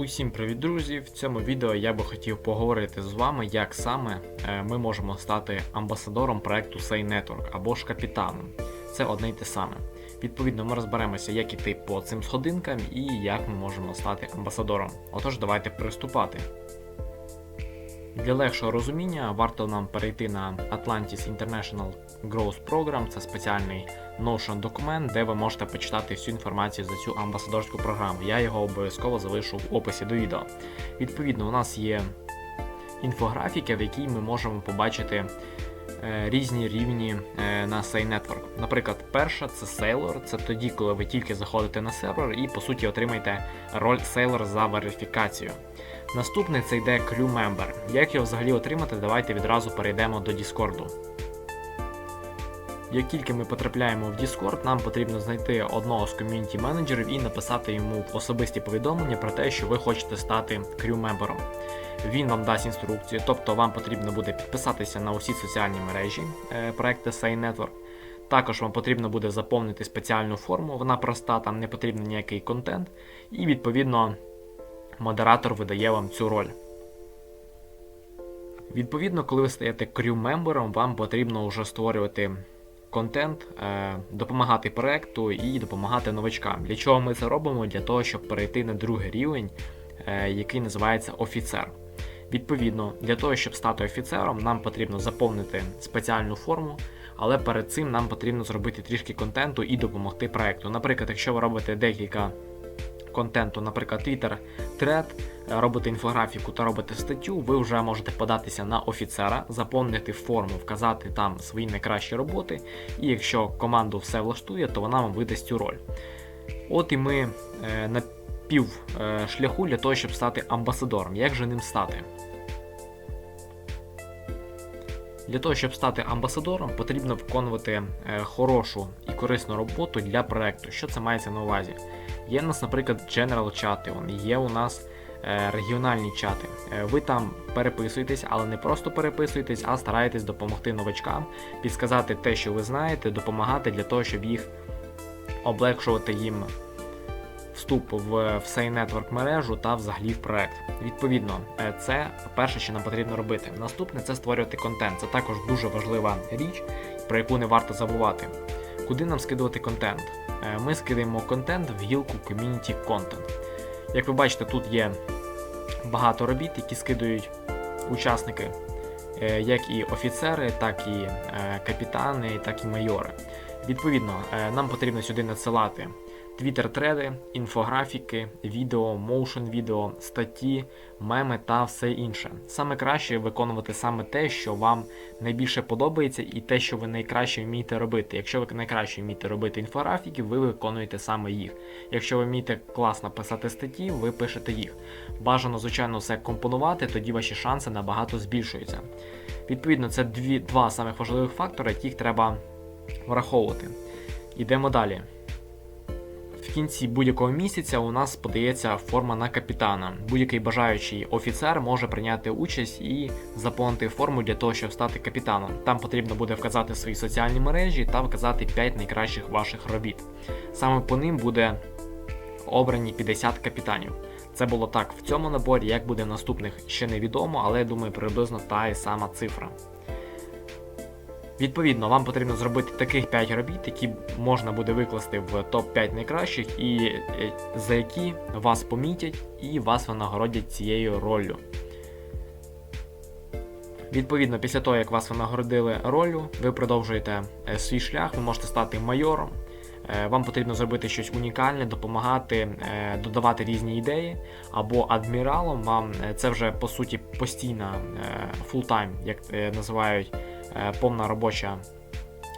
Усім привіт, друзі! В цьому відео я би хотів поговорити з вами, як саме е, ми можемо стати амбасадором проекту Say Network або ж капітаном. Це одне й те саме. Відповідно, ми розберемося, як іти по цим сходинкам і як ми можемо стати амбасадором. Отож, давайте приступати. Для легшого розуміння варто нам перейти на Atlantis International Growth Program, це спеціальний Notion документ, де ви можете почитати всю інформацію за цю амбасадорську програму. Я його обов'язково залишу в описі до відео. Відповідно, у нас є інфографіки, в якій ми можемо побачити е, різні рівні е, на Say Network. Наприклад, перша це Sailor, це тоді, коли ви тільки заходите на сервер і по суті отримаєте роль Sailor за верифікацію. Наступний це йде Crew Member. Як його взагалі отримати, давайте відразу перейдемо до Discord. Як тільки ми потрапляємо в Discord, нам потрібно знайти одного з ком'юніті менеджерів і написати йому особисті повідомлення про те, що ви хочете стати крю-мембером. Він вам дасть інструкцію, тобто вам потрібно буде підписатися на усі соціальні мережі е, проекту Say Network. Також вам потрібно буде заповнити спеціальну форму, вона проста, там не потрібен ніякий контент, і відповідно модератор видає вам цю роль. Відповідно, коли ви стаєте крю-мембером, вам потрібно вже створювати контент, е, допомагати проекту і допомагати новачкам. Для чого ми це робимо? Для того, щоб перейти на другий рівень, е, який називається офіцер. Відповідно, для того, щоб стати офіцером, нам потрібно заповнити спеціальну форму, але перед цим нам потрібно зробити трішки контенту і допомогти проекту. Наприклад, якщо ви робите декілька контенту, наприклад, Twitter, Thread, робите інфографіку та робите статтю, ви вже можете податися на офіцера, заповнити форму, вказати там свої найкращі роботи, і якщо команду все влаштує, то вона вам видасть цю роль. От і ми е, на пів е, шляху для того, щоб стати амбасадором. Як же ним стати? Для того, щоб стати амбасадором, потрібно виконувати е, хорошу і корисну роботу для проекту. Що це мається на увазі? Є у нас, наприклад, General чати, є у нас регіональні чати. Е, ви там переписуєтесь, але не просто переписуєтесь, а стараєтесь допомогти новачкам, підсказати те, що ви знаєте, допомагати для того, щоб їх облегшувати їм вступ в всей нетворк мережу та взагалі в проект. Відповідно, е, це перше, що нам потрібно робити. Наступне це створювати контент. Це також дуже важлива річ, про яку не варто забувати. Куди нам скидувати контент? Е, ми скидаємо контент в гілку Community Content. Як ви бачите, тут є багато робіт, які скидують учасники, е, як і офіцери, так і капітани, так і майори. Відповідно, нам потрібно сюди надсилати твіттер-треди, інфографіки, відео, моушен відео, статті, меми та все інше. Саме краще виконувати саме те, що вам найбільше подобається, і те, що ви найкраще вмієте робити. Якщо ви найкраще вмієте робити інфографіки, ви виконуєте саме їх. Якщо ви вмієте класно писати статті, ви пишете їх. Бажано, звичайно, все компонувати, тоді ваші шанси набагато збільшуються. Відповідно, це дві, два самих важливих фактори, яких треба враховувати. Ідемо далі. В кінці будь-якого місяця у нас подається форма на капітана. Будь-який бажаючий офіцер може прийняти участь і заповнити форму для того, щоб стати капітаном. Там потрібно буде вказати свої соціальні мережі та вказати 5 найкращих ваших робіт. Саме по ним буде обрані 50 капітанів. Це було так в цьому наборі, як буде в наступних ще невідомо, але я думаю, приблизно та й сама цифра. Відповідно, вам потрібно зробити таких 5 робіт, які можна буде викласти в топ-5 найкращих, і е, за які вас помітять і вас винагородять цією роллю. Відповідно, після того, як вас винагородили роллю, ви продовжуєте е, свій шлях, ви можете стати майором. Е, вам потрібно зробити щось унікальне, допомагати, додавати різні ідеї, або адміралом. Вам це вже по суті постійна фултайм, як називають повна робоча.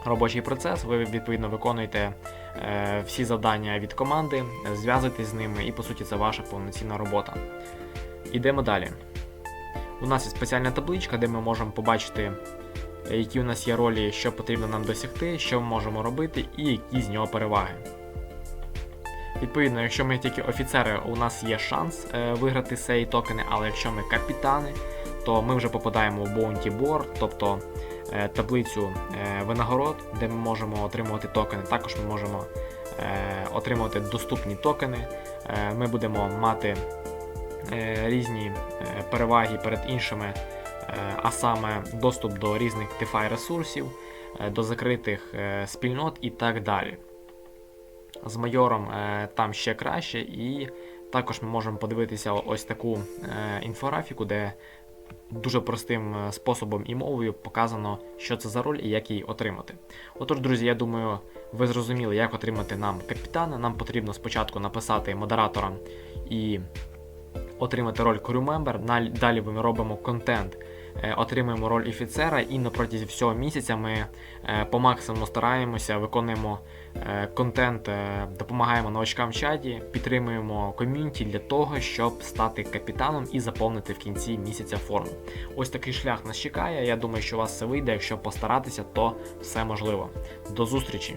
Робочий процес, ви відповідно виконуєте е, всі завдання від команди, зв'язуєтесь з ними, і по суті це ваша повноцінна робота. Ідемо далі. У нас є спеціальна табличка, де ми можемо побачити, які у нас є ролі, що потрібно нам досягти, що ми можемо робити, і які з нього переваги. Відповідно, якщо ми тільки офіцери, у нас є шанс е, виграти цей токени, але якщо ми капітани, то ми вже попадаємо в Bounty Board, тобто Е, таблицю е, винагород, де ми можемо отримувати токени. Також ми можемо е, отримувати доступні токени. Ми будемо мати е, різні е, переваги перед іншими, е, а саме доступ до різних DeFi ресурсів, е, до закритих е, спільнот і так далі. З майором е, там ще краще, і також ми можемо подивитися ось таку е, інфографіку, де дуже простим е, способом і мовою показано, що це за роль і як її отримати. Отож, друзі, я думаю, ви зрозуміли, як отримати нам капітана. Нам потрібно спочатку написати модератора і отримати роль crew member. Далі ми робимо контент, отримуємо роль офіцера, і на протязі всього місяця ми е, по максимуму стараємося, виконуємо е, контент, е, допомагаємо новачкам в чаті, підтримуємо ком'юніті для того, щоб стати капітаном і заповнити в кінці місяця форму. Ось такий шлях нас чекає. Я думаю, що у вас все вийде. Якщо постаратися, то все можливо. До зустрічі!